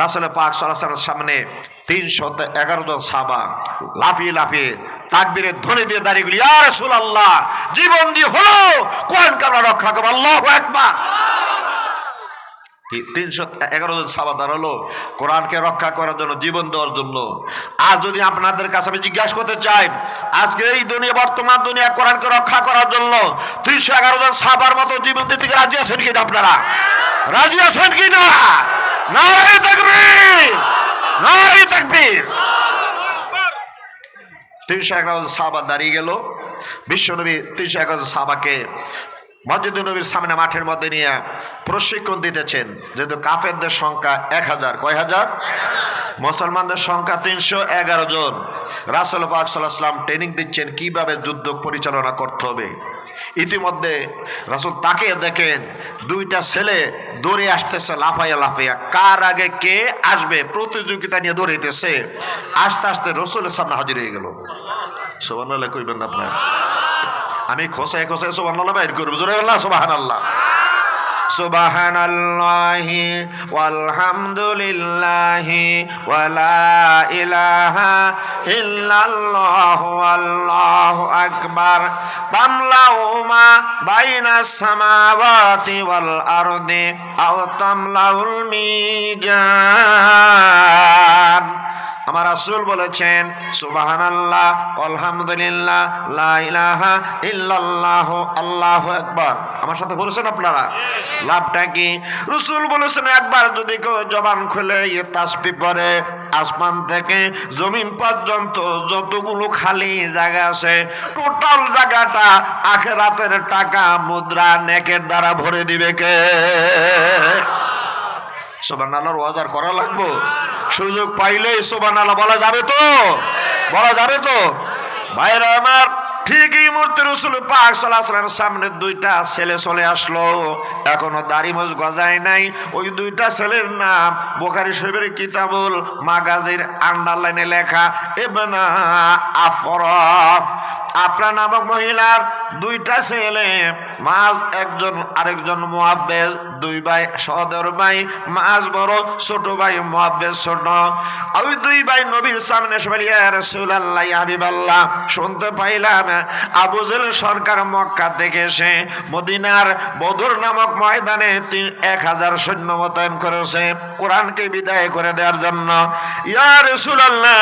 রাসুলের পাক সাল্লামের সামনে তিনশো এগারো জন সাবা লাফিয়ে লাফিয়ে তাকবীরের ধ্বনি দিয়ে দাঁড়িয়ে গেলি আর রসুল আল্লাহ জীবন দিয়ে হলো, কোরআনকে আমরা রক্ষা করব, আল্লাহ একবার তিনশো এগারো জন সাবা দাঁড়াল, কোরআনকে রক্ষা করার জন্য, জীবন দেওয়ার জন্য। আজ যদি আপনাদের কাছে আমি জিজ্ঞাসা করতে চাই, আজকে এই দুনিয়া, বর্তমান দুনিয়া কোরআনকে রক্ষা করার জন্য তিনশো এগারো জন সাবার মতো জীবন দিতে রাজি আছেন কিনা আপনারা? রাজি আছেন কিনা নারী তাকবীর। তিনশো এগারো সাহাবা দাঁড়িয়ে গেল। বিশ্বনবী তিনশো এগারো সাহাবাকে মসজিদ নবীর সামনে মাঠের মধ্যে নিয়ে প্রশিক্ষণ দিতেছেন। যেহেতু কাফেরদের সংখ্যা এক হাজার। কয় হাজার? মুসলমানদের সংখ্যা তিনশো এগারো জন। রাসেল পাক সাল্লাহাম ট্রেনিং দিচ্ছেন কীভাবে যুদ্ধ পরিচালনা করতে হবে। ইতিমধ্যে রাসুল তাকে দেখেন, দুইটা ছেলে দৌড়ে আসতেছে লাফাইয়া লাফাইয়া। কার আগে কে আসবে? প্রতিযোগিতা নিয়ে দৌড়াইতেছে। আস্তে আস্তে রসুলের সামনে হাজির হয়ে গেল। সোবান কইবেন আপনার। আমি খোসায় খোসায় সোবান বাইর করবো জোরে আল্লাহ সোবাহান আল্লাহ سبحان الله والحمد لله ولا إله إلا الله والله أكبر تملأ ما بين السماوات والأرض أو تملأ الميزان আমার রাসূল বলেছেন সুবাহান আল্লাহ আলহামদুলিল্লাহ, লা ইলাহা ইল্লাল্লাহ, আল্লাহু আকবার। আমার সাথে বলেছেন আপনারা। লাভটা কি? রসুল বলেছেন, একবার যদি কেউ জবান খুলে ইয়ে তাসবি পরে আসমান থেকে জমিন পর্যন্ত যতগুলো খালি জায়গা আছে টোটাল জায়গাটা আখেরাতের টাকা মুদ্রা নেকের দ্বারা ভরে দিবে কে? সোবান আল্লাহর ওয়াজার করা লাগবো। সুযোগ পাইলে সোবান বলা যাবে তো? বলা যাবে তো? ভাইরা আমার ঠিক এই মুহূর্তে রসুল পাক সাল্লাহামের সামনে দুইটা ছেলে চলে আসলো। এখনও দাড়ি মোজ গজায় নাই। ওই দুইটা ছেলের নাম বোকারি শরীফের কিতাবুল মাগাজির আন্ডারলাইনে লেখা আপনার নামক মহিলার দুইটা ছেলে মাছ একজন আরেকজন দুই ভাই সদর ভাই মাছ বড়, ছোট ভাই মহাব্বেজ ছোট। ওই দুই ভাই নবীর সামনে সবাই রসুল্লাহ হাবিবাল্লাহ, শুনতে পাইলাম আবু জেল সরকার মক্কা থেকে এসে মদিনার বদর নামক ময়দানে এক হাজার সৈন্য মোতায়েন করেছে। কোরআনকে বিদায় করে দেওয়ার জন্য। ইয়া রসুল্লাহ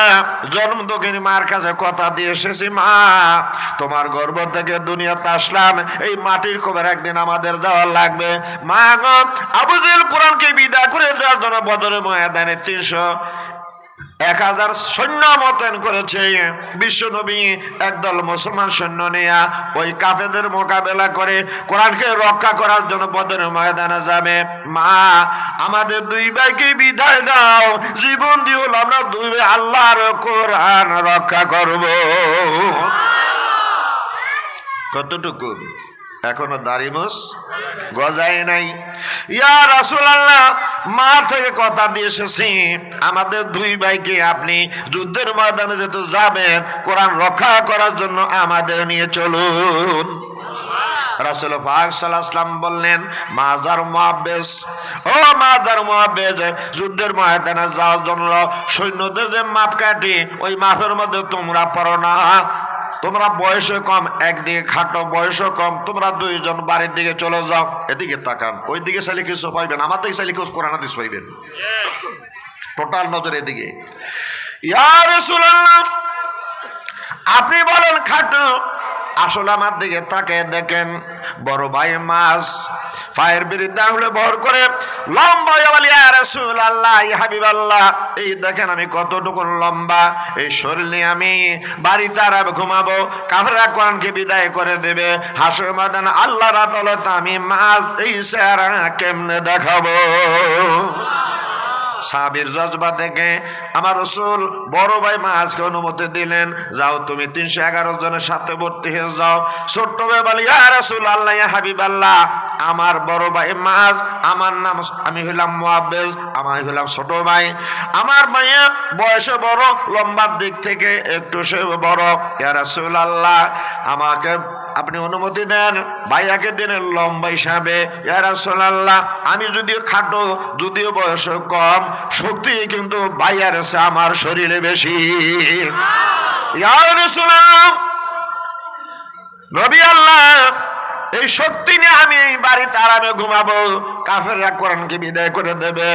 জন্ম দক্ষিণ মার কাছে কথা দিয়ে এসেছি, মা। তোমার গর্ব থেকে দুনিয়াতে আসলাম। এই মাটির খবর একদিন আমাদের যাওয়ার লাগবে। মা গো আবু জেল কোরআনকে বিদায় করে দেওয়ার জন্য বদরের ময়দানে তিনশো এক হাজার সৈন্য মোতায়েন করেছে। বিশ্বনবী একদল মুসলমান সৈন্য নেয়া ওই কাফেদের মোকাবেলা করে কোরআনকে রক্ষা করার জন্য বদর ময়দানে যাবে। মা, আমাদের দুই ভাইকে বিদায় দাও। জীবন হলো আমরা দুই ভাই আল্লাহর কোরআন রক্ষা করব। কতটুকু? এখনও দাড়িমুস? গজায় নাই। ইয়া রাসূলুল্লাহ মা থেকে কথা দিয়ে এসেছি। আমাদের দুই ভাইকে আপনি যুদ্ধের ময়দানে যেহেতু যাবেন, কোরআন রক্ষা করার জন্য আমাদের নিয়ে চলুন। রাসুল বললেন ও যুদ্ধের ময়দানে যাওয়ার জন্য সৈন্যদের যে মাপ কাটি ওই মাপের মধ্যে তোমরা পড়ো না। তোমরা বয়সে কম, একদিকে খাটো বয়সও কম, তোমরা দুইজন বাড়ির দিকে চলে যাও, এদিকে তাকান ওই দিকে চাইলে কিছু পাইবেন, আমার দিকে চাইলে কিছু কোরআন হাদিস পাইবেন। টোটাল নজর এদিকে। ইয়ার আপনি বলেন খাটো আসলে আমার দিকে তাকে দেখেন। বড় ভাই মাছ, ফায়ের বিরুদ্ধে আঙুলে ভর করে আল্লাহ এই দেখেন আমি কতটুকু লম্বা, এই শরীর নিয়ে আমি ঘুমাবো। বিদায় করে দেবে। মাদান আদালত আমি মাছ, এই চেহারা কেমনে দেখাবো? সাবির জজবা দেখে আমার রসুল বড় ভাই মাঝকে অনুমতি দিলেন, যাও তুমি তিনশো এগারো জনের সাথে ভর্তি হয়ে যাও। ছোট্ট ভাই বলি রসুল আল্লাহ হাবিব আল্লাহ আমার বড় ভাই মাছ আমার নাম আমি হইলাম মুআব্বেজ আমি হইলাম ছোট ভাই। আমার ভাইয়া বয়সে বড়, লম্বার দিক থেকে একটু সে বড়। ইয়া আল্লাহ আমাকে আপনি অনুমতি দেন, ভাইয়াকে দিন লম্বা হিসাবে। ইয়া রাসূলুল্লাহ, আমি যদিও খাটো, যদিও বয়স কম শক্তি কিন্তু ভাইয়ার আমার শরীরে বেশি। ইয়ার নবী আল্লাহ এই শক্তি নিয়ে আমি এই বাড়িতে আরামে ঘুমাবো। কাফেররা কোরআনকে বিদায় করে দেবে।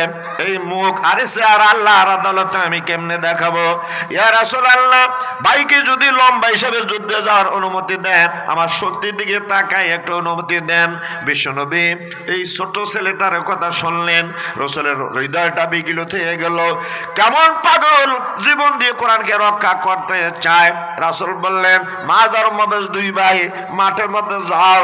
এই মুখ আরে সে আর আল্লাহর আদালতে আমি কেমনে দেখাবো? ইয়া রাসূল আল্লাহ ভাইকে যদি লম্বা হিসেবে যুদ্ধে যাওয়ার অনুমতি দেন, আমার শক্তির দিকে তাকাই একটু অনুমতি দেন। বিশ্বনবী, এই ছোট ছেলেটার কথা শুনলেন। রসলের হৃদয়টা বিকিল হয়ে গেল। কেমন পাগল জীবন দিয়ে কোরআনকে রক্ষা করতে চায়? রাসূল বললেন, মা ধর্মবেশ দুই ভাই, মাঠের মধ্যে যাও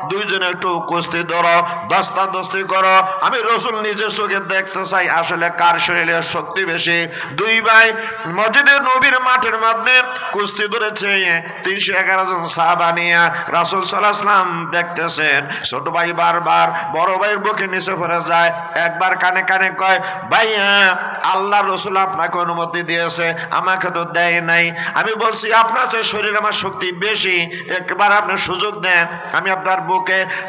দুইজনে একটু কুস্তি ধরো, দস্তা দস্তি করো। আমি রসুল নিজের চোখে দেখতে চাই, আসলে কার শরীরে শক্তি বেশি? দুই ভাই, মসজিদে নবীর মাঠের মধ্যে কুস্তি ধরেছে, তিনশো এগারো জন সাহাবা নিয়ে রাসুল সাল্লাহাম দেখতেছেন। ছোট ভাই বারবার, বড় ভাইয়ের বুকে নিচে পড়ে যায়, একবার কানে কানে কয়, ভাইয়া আল্লাহ রসুল আপনাকে অনুমতি দিয়েছে, আমাকে তো দেয় নাই। আমি বলছি, আপনার শরীর আমার শক্তি বেশি, একবার আপনি সুযোগ দেন, আমি আপনার বুকে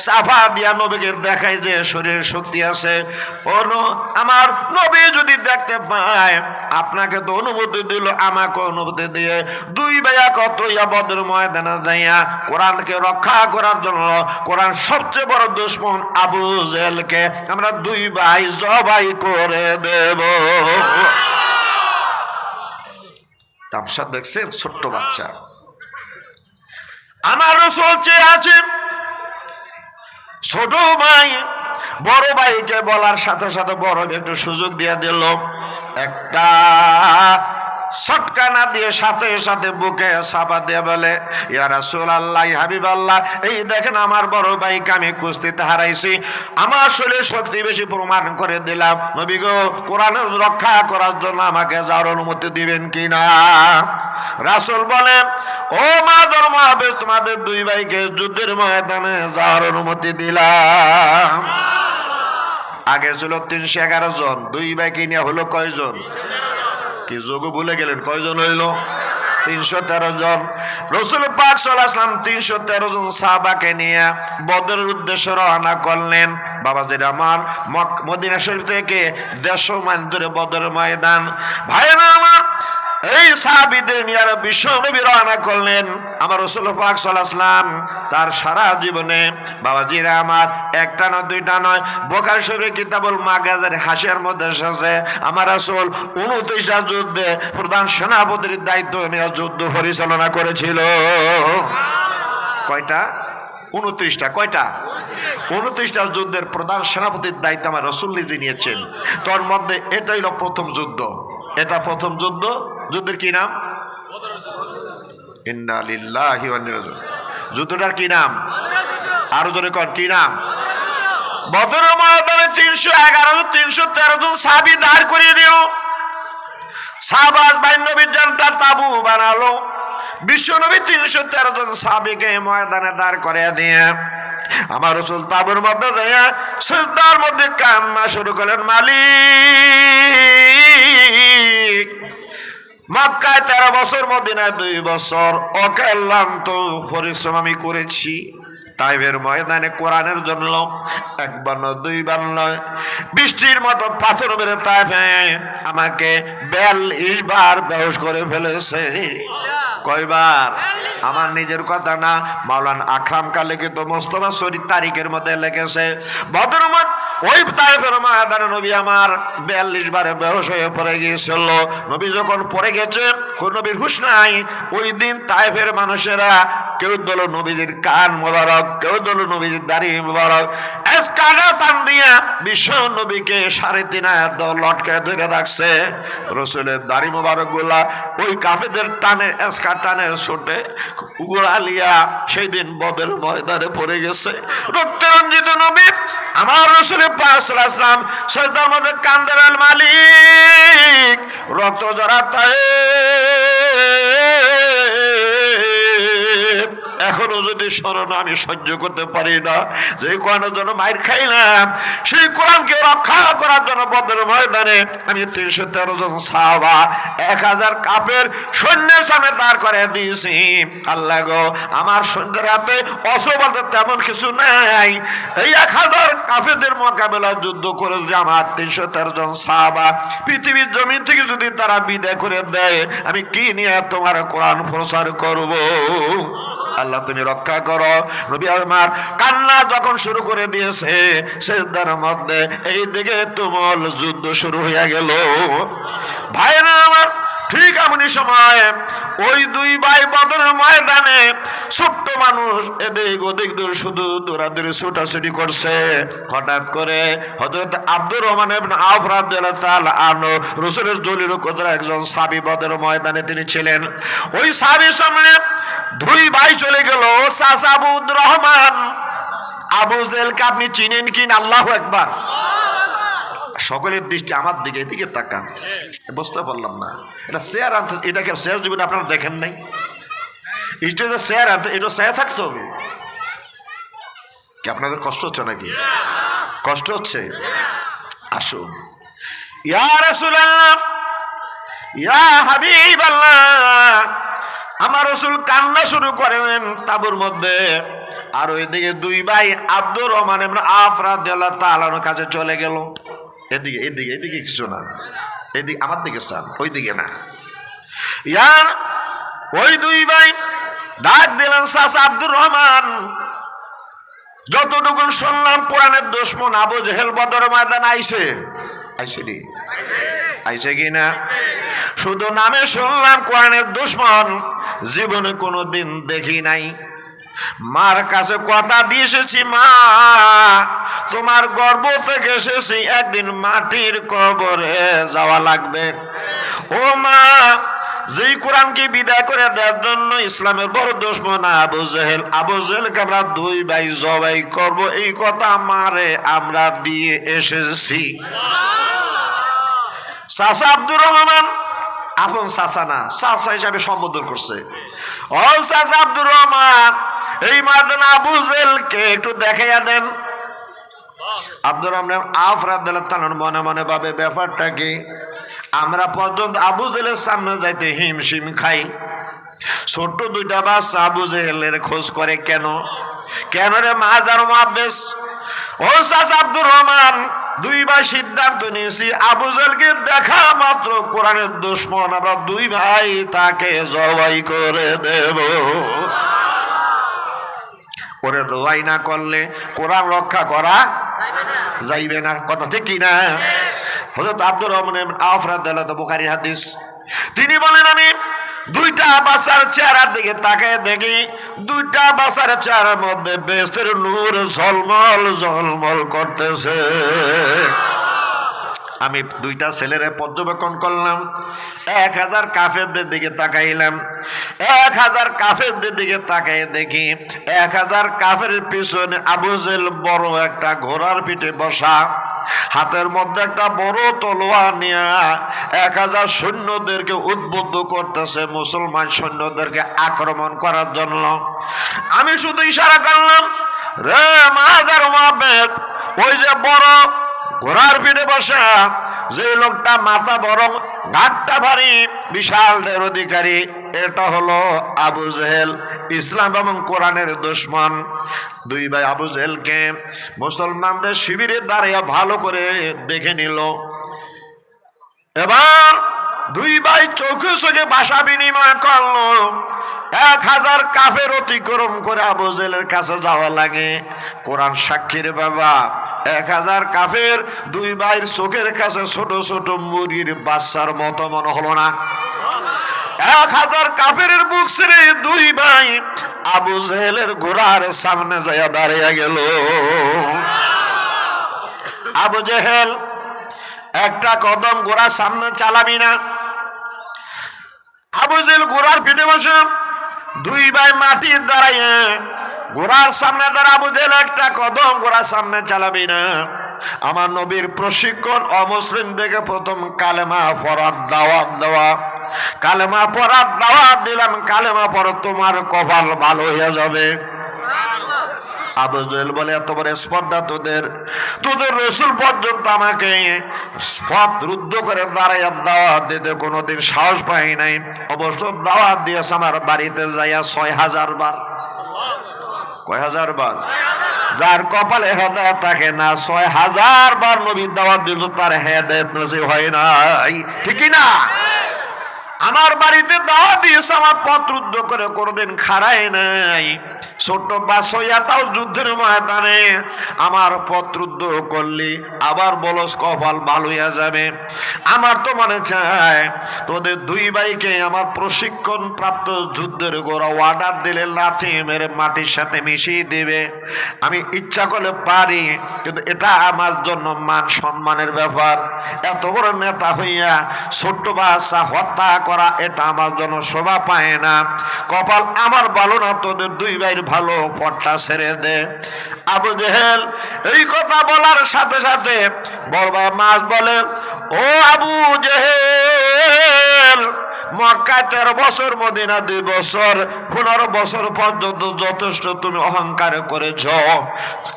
সাফা দিয়া নবীকে দেখাই যে শরীরের শক্তি আছে। অনু আমার নবী যদি দেখতে পায়, আপনাকে তো অনুমতি দিল, আমাকে অনুমতি দিয়ে দুই ভাইয়া কত ইয়া বদর ময়দানে যাইয়া কোরআনকে রক্ষা করার জন্য কোরআন সবচেয়ে বড় দুশ্মন আবু জেলকে আমরা দুই ভাই জবাই করে দেব। তামসা দেখছেন ছোট্ট বাচ্চা? আমার রসুল চেয়ে আছে ছোট ভাই বড় ভাইকে বলার সাথে সাথে বড় একটু সুযোগ দিয়ে দিল। একটা সটকানা দিয়ে সাথে সাথে বুকে সাবা দিয়ে বলে, ইয়া রাসূল আল্লাহ হাবিব আল্লাহ এই দেখেন আমার বড় ভাইকে আমি কুস্তিতে হারাইছি। আমার শরীরে শক্তি বেশি প্রমাণ করে দিলাম। নবী গো কোরআনের রক্ষা করার জন্য আমাকে যাওয়ার অনুমতি দিবেন কিনা রাসূল বলেন ও মা ধর্ম হবে তোমাদের দুই ভাইকে যুদ্ধের ময়দানে যাওয়ার অনুমতি দিলাম। আগে ছিল তিনশো এগারো জন, দুই ভাইকে নিয়ে হলো কয়জন? কি যোগ ভুলে গেলেন? কয়জন হইল? তিনশো তেরো জন। রসুল পাক সাল্লাম তিনশো তেরো জন সাহাবাকে নিয়ে বদরের উদ্দেশ্যে রওনা করলেন। বাবাজির আমার মদিনা শরীফ থেকে দেশ মান দূরে বদর ময়দান। ভাইরা আমার এই সাহাবিদের নিয়ে বিশ্ব নবী রওনা করলেন। আমার রসুল পাক সাল্লাম তার সারা জীবনে, বাবাজিরা আমার, একটা নয়, দুইটা নয় বোকার শরীর কিতাবুল মাগাজের হাসিয়ার মধ্যে এসেছে, আমার আসল উনত্রিশটা যুদ্ধে প্রধান সেনাপতির দায়িত্ব নিয়ে যুদ্ধ পরিচালনা করেছিল। কয়টা? উনত্রিশটা কয়টা? উনত্রিশটা যুদ্ধের প্রধান সেনাপতির দায়িত্ব আমার রসুল নিজে নিয়েছেন। তোর মধ্যে এটাই হলো প্রথম যুদ্ধ। এটা প্রথম যুদ্ধ যুদ্ধের কি নাম? ইন্না লিল্লাহি ওয়া ইন্না ইলাইহি রাজিউন। যুদ্ধটার কি নাম? আরও জোরে কন, কি নাম? বদর ময়দানে তিনশো এগারো তিনশো তেরো জন সাবি দাঁড় করিয়ে দিল। সাহবাজ বাইনবীর জানটা তাবু বানালো। বিশ্বনবী তিনশো তেরো জন সাবিকে ময়দানে দাঁড় করে দিয়ে আমার রসুল তাবুর মধ্যে যাইয়া সুজদার মধ্যে কান্না শুরু করলেন, মালিক। মক্কায় তেরো বছর, মদিনায় দুই বছর। অকাল্লান্ত পরিশ্রম আমি করেছি। তাইবের ময়দানে কোরআনের জন্য একবার নয়, দুইবার নয়। বৃষ্টির মতো পাথর মেরে তাইফে আমাকে বেল ইসবার বেহস করে ফেলেছে। কয়বার? আমার নিজের কথা না, মাওলান আকরাম কালে কিন্তু মোস্তফা শরীর তারিখের মধ্যে লেগেছে বদরমত ওই তাইফের ময়দানে নবী আমার বিয়াল্লিশ বারে বেহস হয়ে পড়ে গিয়েছিল। নবী যখন পড়ে গেছে, কোন নবীর হুশ নাই। ওই দিন তাইফের মানুষেরা, কেউ দল নবীজির কান মোবারক, কেউ দল নবীজির দাড়ি মোবারক বিশ্ব নবীকে সাড়ে তিন দল লটকে ধরে রাখছে। রসুলের দাড়ি মোবারকগুলা ওই কাফেদের টানে এসকা টানে ছোটে উগুড়ালিয়া সেই দিন বদের ময়দানে পড়ে গেছে। রক্তরঞ্জিত নবী, আমার রসুলের পাঁচলাম সৈতার মধ্যে কান্দার মালিক, রক্ত জড়াতায় এখনও যদি স্মরণ আমি সহ্য করতে পারি না, যে কোরআনের জন্য মায়ের খাইলাম, সেই কোরআনকে রক্ষা করার জন্য বদের ময়দানে আমি তিনশো তেরো জন সাহাবা, এক হাজার কাপের সৈন্যের সামনে দাঁড় করে দিয়েছি। আল্লাহ গো, আমার সৈন্যের হাতে অস্ত্র বলতে তেমন কিছু নাই। এই এক হাজার কাফেরদের মোকাবেলা যুদ্ধ করে যে আমার তিনশো তেরো জন সাহাবা। পৃথিবীর জমি থেকে যদি তারা বিদায় করে দেয়, আমি কি নিয়ে তোমার কোরআন প্রচার করব? আল্লাহ তুমি রক্ষা করো। নবী আমার কান্না যখন শুরু করে দিয়েছে সেদার মধ্যে এই দিকে তুমল যুদ্ধ শুরু হয়ে গেল। ভাইরা আমার ঠিক এমনই সময় ওই দুই ভাই বদরের ময়দানে ছোট্ট মানুষ এদিক ওদিক দূর, শুধু দৌড়াদৌড়ি, ছুটাছুটি করছে। হঠাৎ করে হজরত আব্দুর রহমান তাআলা আনহু, রাসূলের জলিল কদর একজন সাহাবী বদরের ময়দানে তিনি ছিলেন। ওই সাহাবীর সামনে দুই ভাই চলে গেল আবুদ রহমান। আবু জেলকে আপনি চিনেন কিন? আল্লাহ একবার সকলের দৃষ্টি আমার দিকে এদিকে তাকান। বুঝতে পারলাম না। এটা শেয়ার আনতে এটাকে শেয়ার জীবনে আপনারা দেখেন নাই। স্টেজে শেয়ার আনতে এটা শেয়ার থাকতে হবে। কি আপনাদের কষ্ট হচ্ছে নাকি? কষ্ট হচ্ছে? আসুন। ইয়া রাসূলুল্লাহ ইয়া হাবিবাল্লাহ আমার রসুল কান্না শুরু করেন তাবুর মধ্যে। আর ওইদিকে দুই ভাই আব্দুর রহমান আফরাদ কাছে চলে গেল। এদিকে এদিকে এদিকে কিছু না। এদিকে আমার দিকে চান, ওই দিকে না। ইয়ার, ওই দুই ভাই ডাক দিলেন সাস আব্দুর রহমান যতটুকু শুনলাম পুরাণের দুশ্মন আবু জেহেল বদর ময়দান আইছে। আইসেনি আইছে কি না? শুধু নামে শুনলাম কোরআনের দুশ্মন, জীবনে কোনো দিন দেখি নাই। মার কাছে কথা দিয়ে এসেছি, মা। তোমার গর্ব থেকে এসেছি, একদিন মাটির কবরে যাওয়া লাগবে। ও মা, যেই কোরআনকে বিদায় করে দেওয়ার জন্য ইসলামের বড় দুশ্মন আবু জেহেল, আবু জেহেলকে আমরা দুই ভাই জবাই করব। এই কথা মারে আমরা দিয়ে এসেছি। চাচা আব্দুর রহমান, আপন চাচা না, চাচা হিসাবে সম্বোধন করছে। ও চাচা আব্দুর রহমান এই মাদান আবু জেলকে একটু দেখাইয়া দেন। আব্দুর রহমান আফরাদ মনে মনে ভাবে, ব্যাপারটা কি? আমরা পর্যন্ত আবু জেলের সামনে যাইতে হিমশিম খাই। ছোট্ট দুইটা বাচ্চা আবু জেহেলের খোঁজ করে, কেন? কেন রে মাজার মাবেশ ও চাচা আব্দুর রহমান, দুইবার সিদ্ধান্ত নিয়েছি, আবু জেলকে দেখা মাত্র কোরআনের দুশ্মন আমরা দুই ভাই তাকে জবাই করে দেব। ওরে জবাই না করলে কোরআন রক্ষা করা যাইবে না। কথা ঠিক কি না হজরত আব্দুর রহমান আফরাদ বুখারি হাদিস। তিনি বলেন, আমি দুইটা বাসার চেহারার দিকে তাকে দেখি, দুইটা বাসার চেহারার মধ্যে বেস্তের নূর ঝলমল ঝলমল করতেছে। আমি দুইটা ছেলেরে পর্যবেক্ষণ করলাম, এক হাজার কাফেরদের দিকে তাকাইলাম, এক হাজার কাফেরদের দিকে তাকাই দেখি, এক হাজার কাফের পিছনে আবুজেল বড় একটা ঘোড়ার পিঠে বসা, হাতের মধ্যে একটা বড় তলোয়া নিয়ে এক হাজার সৈন্যদেরকে উদ্বুদ্ধ করতেছে মুসলমান সৈন্যদেরকে আক্রমণ করার জন্য। আমি শুধু ইশারা করলাম, রে মাহাজার মহাবেদ ওই যে বড় ঘোড়ার পিঠে বসা, যে লোকটা মাথা বরং ঘাটটা ভারী বিশাল অধিকারী, এটা হলো আবু জেহেল, ইসলাম এবং কোরআনের দুশ্মন। দুই ভাই আবু জেহেলকে মুসলমানদের শিবিরে দাঁড়িয়ে ভালো করে দেখে নিল। এবার দুই ভাই চোখে চোখে ভাষা বিনিময় করল। এক হাজার কাফের অতিক্রম করে আবু জেলের কাছে যাওয়া লাগে। কোরআন সাক্ষীর বাবা, এক হাজার কাফের দুই ভাইয়ের চোখের কাছে ছোট ছোট মুরগির বাচ্চার মতো মনে হলো না। এক হাজার কাফের বুক ছেড়ে দুই ভাই আবু জেহেলের ঘোড়ার সামনে যাইয়া দাঁড়িয়ে গেল। আবু জেহেল, একটা কদম ঘোড়ার সামনে চালাবি না। আবু জেল ঘোড়ার পিঠে বসে। দুই ভাই মাটির দাঁড়াইয়ে ঘোড়ার সামনে দাঁড়া আবু জেল একটা কদম ঘোড়ার সামনে চালাবি না। আমার নবীর প্রশিক্ষণ অমুসলিম দেখে প্রথম কালেমা ফরাত দাওয়াত দেওয়া। কালেমা পড়ার দাওয়াত দিলাম, কালেমা পর তোমার কপাল ভালো হয়ে যাবে। আবু জেল বলে, এত বড় স্পর্ধা তোদের। তোদের রসুল পর্যন্ত আমাকে পথ রুদ্ধ করে দাঁড়াইয়া দাওয়াত দিতে কোনোদিন সাহস পাই নাই। অবশ্য দাওয়াত দিয়েছে আমার বাড়িতে যাইয়া ছয় হাজার বার। কয় হাজার বার? যার কপালে হেদায়ত থাকে না, ছয় হাজার বার নবীর দাওয়াত দিল, তার হেদায়ত নসিব হয় নাই। ঠিকই না? আমার বাড়িতে দাওয়া দিয়েছে, আমার রুদ্ধ করে কোনোদিন খাড়ায় নাই। ছোট্ট বাসইয়া তাও যুদ্ধের ময়দানে। আমার রুদ্ধ করলি, আবার বলস কপাল হইয়া যাবে। আমার তো মনে চায়, তোদের দুই ভাইকে আমার প্রশিক্ষণ প্রাপ্ত যুদ্ধের গোড়া অর্ডার দিলে লাথি মেরে মাটির সাথে মিশিয়ে দেবে। আমি ইচ্ছা করলে পারি, কিন্তু এটা আমার জন্য মান সম্মানের ব্যাপার। এত বড় নেতা হইয়া ছোট্ট বাসা হত্যা করা, এটা আমার জন্য শোভা পায় না। কপাল আমার ভালো না, তোদের দুই ভাইয়ের ভালো পটটা ছেড়ে দে। আবু জেহেল এই কথা বলার সাথে সাথে বড় মাছ বলে, ও আবু জেহেল মক্কায় তেরো বছর মদিনা দুই বছর, পনেরো বছর পর্যন্ত যথেষ্ট তুমি অহংকার করেছ।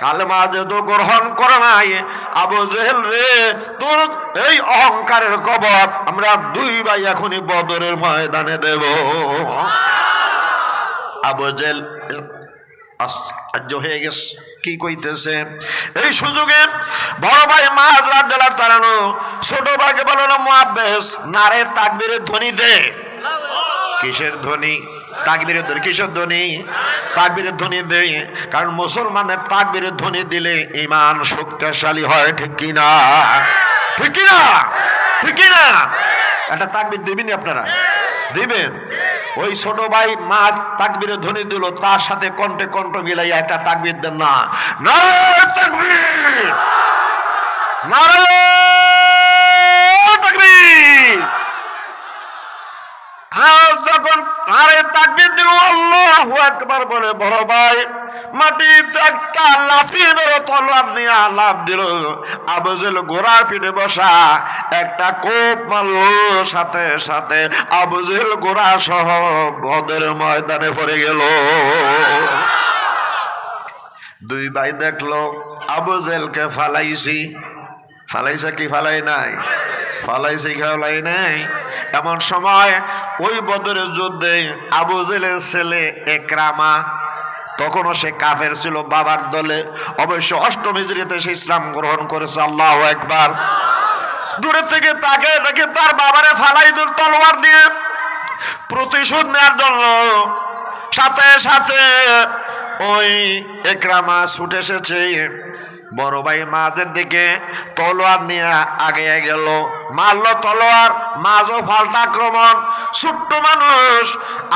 কালেমা যেহেতু গ্রহণ করে নাই, আবু জেহেল রে, তোর এই অহংকারের কবর আমরা দুই ভাই এখনই বদরের ময়দানে দেব। আবু জেহেল আশ্চর্য হয়ে গেছে কি কইতেছে? এই সুযোগে বড় ভাই মাছ রাজ্জালা তারানো ছোট ভাইকে বলো না মহাবেশ নারে তাকবীরের ধ্বনি দে কিসের ধ্বনি? তাকবীরের ধ্বনি। কিসের ধ্বনি? তাকবীরের ধ্বনি দে কারণ মুসলমানের তাকবীরের ধ্বনি দিলে ইমান শক্তিশালী হয়, ঠিক কি না ঠিক কি না ঠিক কি না একটা তাকবীর দিবেন আপনারা। দিবেন? ওই ছোট ভাই মা তাকবিরে ধ্বনি দিল, তার সাথে কণ্ঠে কণ্ঠ মিলাই একটা তাকবির দেন না। নারে তাকবির! নারে তাকবীর আর যখন আরে তাকবীর দিল, আল্লাহু আকবার বলে, বড় ভাই মাটিতে একটা লাফি বেরো তলোয়ার নিয়ে লাভ দিল। আবুজেল ঘোড়ার পিঠে বসা একটা কোপ মারল, সাথে সাথে আবুজেল ঘোড়া সহ বদের ময়দানে পড়ে গেল। দুই ভাই দেখল, আবুজেলকে ফালাইছি। ফালাইছে কি, ফালাই নাই? ফালাইছে কি ফালাই নাই। এমন সময় ওই বদরের যুদ্ধে আবু জেলের ছেলে একরামা, তখনও সে কাফের ছিল বাবার দলে। অবশ্য অষ্টম হিজড়িতে সে ইসলাম গ্রহণ করেছে, আল্লাহ একবার দূরে থেকে তাকে দেখে তার বাবারে ফালাই তলোয়ার দিয়ে প্রতিশোধ নেওয়ার জন্য সাথে সাথে ওই একরামা ছুটে এসেছে। বড় ভাই মাঝের দিকে তলোয়ার নিয়ে আগে গেল। মারলো তলোয়ার, মাঝও ফাল্টা আক্রমণ। ছোট্ট মানুষ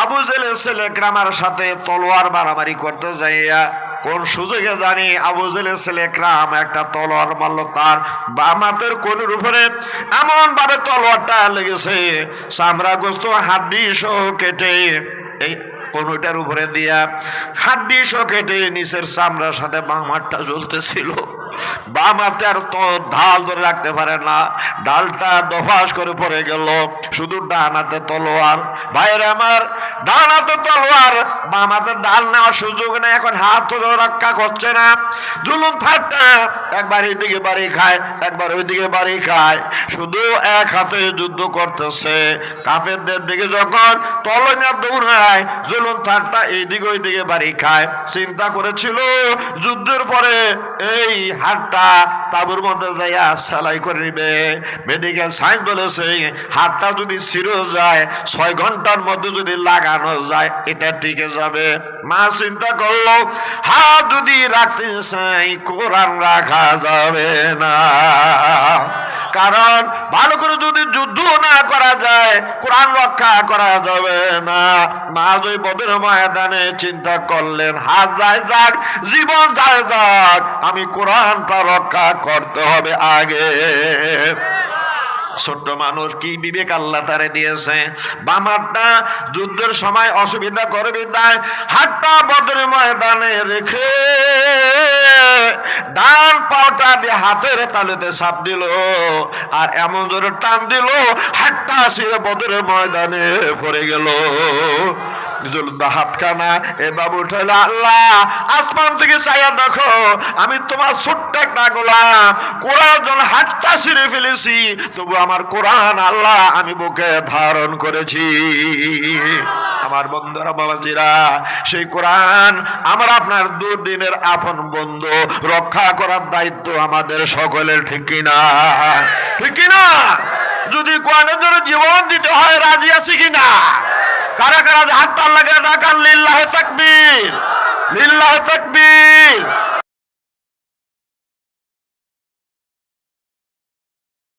আবু জেলের ছেলে গ্রামার সাথে তলোয়ার বাড়াবাড়ি করতে যাইয়া, কোন সুযোগে জানি আবু জেলের ছেলে ক্রাম একটা তলোয়ার মারলো তার বাম হাতের কোনের উপরে। এমন ভাবে তলোয়ারটা লেগেছে চামড়া গোস্ত হাড্ডি সহ কেটে এই কোনোটার উপরে দিয়া সহ কেটে নিচের চামড়ার সাথে বাম হাতটা জ্বলতেছিল। বাম হাতে আর তো ঢাল ধরে রাখতে পারে না। ডালটা দফাস করে পড়ে গেল। শুধু তলোয়ার। ভাইয়ের আমার তলোয়ার। বাম হাতে ডাল নেওয়ার সুযোগ নেই, এখন হাত তো রক্ষা করছে না। জুলুম থাকটা, একবার এইদিকে বাড়ি খায়, একবার ওইদিকে বাড়ি খায়। শুধু এক হাতে যুদ্ধ করতেছে। কাফেরদের দিকে যখন তলনা দৌড়ায় জুলুম থাকটা এইদিকে ওইদিকে বাড়ি খায়। চিন্তা করেছিল, যুদ্ধের পরে এই হাতটা তাবুর মধ্যে যাইয়া সেলাই করে নিবে। মেডিকেল সায়েন্স বলেছে হাতটা যদি ছিঁড়ে যায়, ছয় ঘণ্টার মধ্যে যদি লাগানো যায়, এটা টিকে যাবে। মা চিন্তা করল, হাত যদি রাখতে চাই, কোরআন রাখা যাবে না। কারণ ভালো করে যদি যুদ্ধ না করা যায়, কোরআন রক্ষা করা যাবে না। মা ওই বদের ময়দানে চিন্তা করলেন, হাত যায় যাক, জীবন যায় যাক, আমি কোরআনটা রক্ষা করতে হবে আগে। ছোট্ট মানুষ কি বিবেক আল্লাহ তারে দিয়েছে? বামারটা যুদ্ধের সময় অসুবিধা করবি তাই হাতটা বদরে ময়দানে রেখে ডান পাওটা দিয়ে হাতের তালেতে চাপ দিল আর এমন জোরে টান দিল, হাতটা আসিয়ে বদরে ময়দানে পড়ে গেল। আল্লাহ থেকে চাইয়া দেখো, আমি তোমার ছোট্ট গোলাম। ফেলেছি, তবু আমার আল্লাহ আমি বুকে ধারণ করেছি। আমার বন্ধুরা, বাবাজিরা, সেই কোরআন আমার আপনার দুদিনের আপন বন্ধু, রক্ষা করার দায়িত্ব আমাদের সকলের, ঠিক কিনা? ঠিক কিনা? যদি কোরআনের জন্য জীবন দিতে হয়, রাজি আছে কিনা? কারা কারা হাত পাল্লা ডাকান লিল্লাহ তাকবীর। লিল্লাহ তাকবীর।